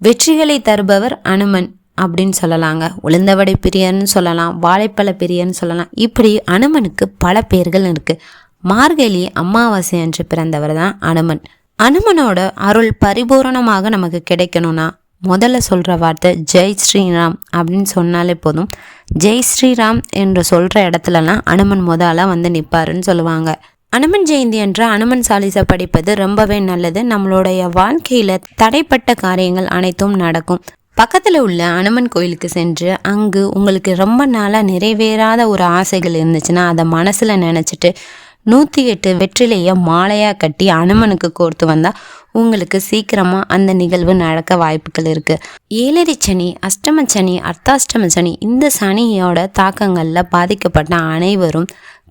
வெற்றிகளை தருபவர் அனுமன் அப்படின்னு சொல்லலாங்க. உளுந்தவடை பிரியர்னு சொல்லலாம் வாழைப்பழ பிரியர்னு சொல்லலாம். இப்படி அனுமனுக்கு பல பேர்கள் இருக்கு. மார்கழி அமாவாசை அன்று பிறந்தவர் தான் அனுமன். அனுமனோட அருள் பரிபூரணமாக நமக்கு கிடைக்கணும்னா முதல்ல சொல்கிற வார்த்தை ஜெய் ஸ்ரீராம் அப்படின்னு சொன்னாலே போதும். ஜெய் ஸ்ரீராம் என்று சொல்கிற இடத்துலலாம் அனுமன் முதல்ல வந்து நிற்பாருன்னு சொல்லுவாங்க. அனுமன் ஜெயந்தி என்ற அனுமன் சாலிசை படிப்பது ரொம்பவே நல்லது. நம்மளுடைய வாழ்க்கையில் தடைப்பட்ட காரியங்கள் அனைத்தும் நடக்கும். பக்கத்தில் உள்ள அனுமன் கோயிலுக்கு சென்று அங்கு உங்களுக்கு ரொம்ப நாளாக நிறைவேறாத ஒரு ஆசைகள் இருந்துச்சுன்னா அதை மனசில் நினச்சிட்டு நூற்றி எட்டு வெற்றிலையை மாலையாக கட்டி அனுமனுக்கு கோர்த்து வந்தால் உங்களுக்கு சீக்கிரமாக அந்த நிகழ்வு நடக்க வாய்ப்புகள் இருக்குது ஏழரை சனி அஷ்டம சனி அர்த்தாஷ்டம சனி இந்த சனியோட தாக்கங்களில் பாதிக்கப்பட்ட அனைவரும்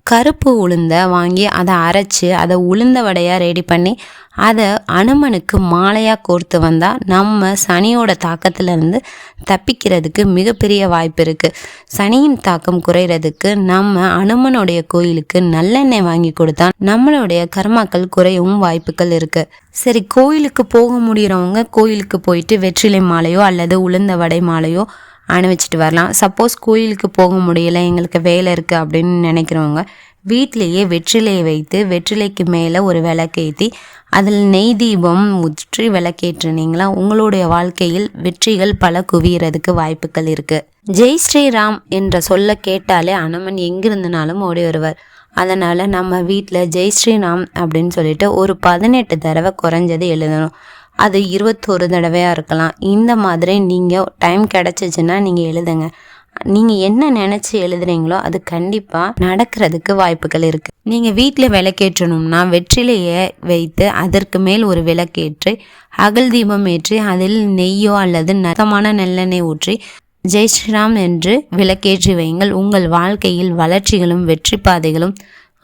கருப்பு உளுந்தை வாங்கி அதை அரைச்சி அதை உளுந்த வடையாக ரெடி பண்ணி அதை அனுமனுக்கு மாலையாக கோர்த்து வந்தால் நம்ம சனியோட தாக்கத்திலேருந்து தப்பிக்கிறதுக்கு மிகப்பெரிய வாய்ப்பு இருக்குது சனியின் தாக்கம் குறையிறதுக்கு நம்ம அனுமனுடைய கோயிலுக்கு நல்லெண்ணெய் வாங்கி கொடுத்தா நம்மளுடைய கர்மாக்கள் குறையவும் வாய்ப்புகள் இருக்குது சரி கோயிலுக்கு போக முடிகிறவங்க கோயிலுக்கு போயிட்டு வெற்றிலை மாலையோ அல்லது உளுந்த வடை மாலையோ அணிவிச்சிட்டு வரலாம். சப்போஸ் கோயிலுக்கு போக முடியல எங்களுக்கு வேலை இருக்குது அப்படின்னு நினைக்கிறவங்க வீட்டிலேயே வெற்றிலையை வைத்து வெற்றிலைக்கு மேலே ஒரு விளக்கேற்றி அதில் நெய் தீபம் முற்றி விளக்கேற்றினீங்களா? உங்களுடைய வாழ்க்கையில் வெற்றிகள் பல குவியறதுக்கு வாய்ப்புகள் இருக்குது ஜெய் ஸ்ரீராம் என்ற சொல்ல கேட்டாலே அனுமன் எங்கிருந்தனாலும் ஓடி வருவார். அதனால் நம்ம வீட்டில் ஜெய் ஸ்ரீராம் அப்படின்னு சொல்லிட்டு ஒரு பதினெட்டு தடவை குறைஞ்சது எழுதணும். அது இருபத்தொரு தடவையாக இருக்கலாம். இந்த மாதிரி நீங்கள் டைம் கிடச்சிச்சின்னா நீங்கள் எழுதுங்க. நீங்கள் என்ன நினச்சி எழுதுறீங்களோ அது கண்டிப்பாக நடக்கிறதுக்கு வாய்ப்புகள் இருக்குது நீங்கள் வீட்டில் விளக்கேற்றணும்னா வெற்றிலையை வைத்து அதற்கு மேல் ஒரு விளக்கேற்றி அகல் தீபம் ஏற்றி அதில் நெய்யோ அல்லது நகமான நல்லெண்ணெய் ஊற்றி ஜெய் ஸ்ரீராம் என்று விளக்கேற்றி வையுங்கள். உங்கள் வாழ்க்கையில் வளர்ச்சிகளும் வெற்றி பாதைகளும்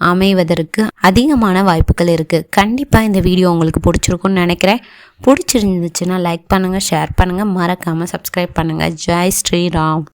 அமைவதற்கு அதிகமான வாய்ப்புகள் இருக்குது கண்டிப்பாக இந்த வீடியோ உங்களுக்கு பிடிச்சிருக்குன்னு நினைக்கிறேன். பிடிச்சிருந்துச்சுன்னா லைக் பண்ணுங்கள் ஷேர் பண்ணுங்கள் மறக்காமல் சப்ஸ்கிரைப் பண்ணுங்கள் ஜெய் ஸ்ரீராம்.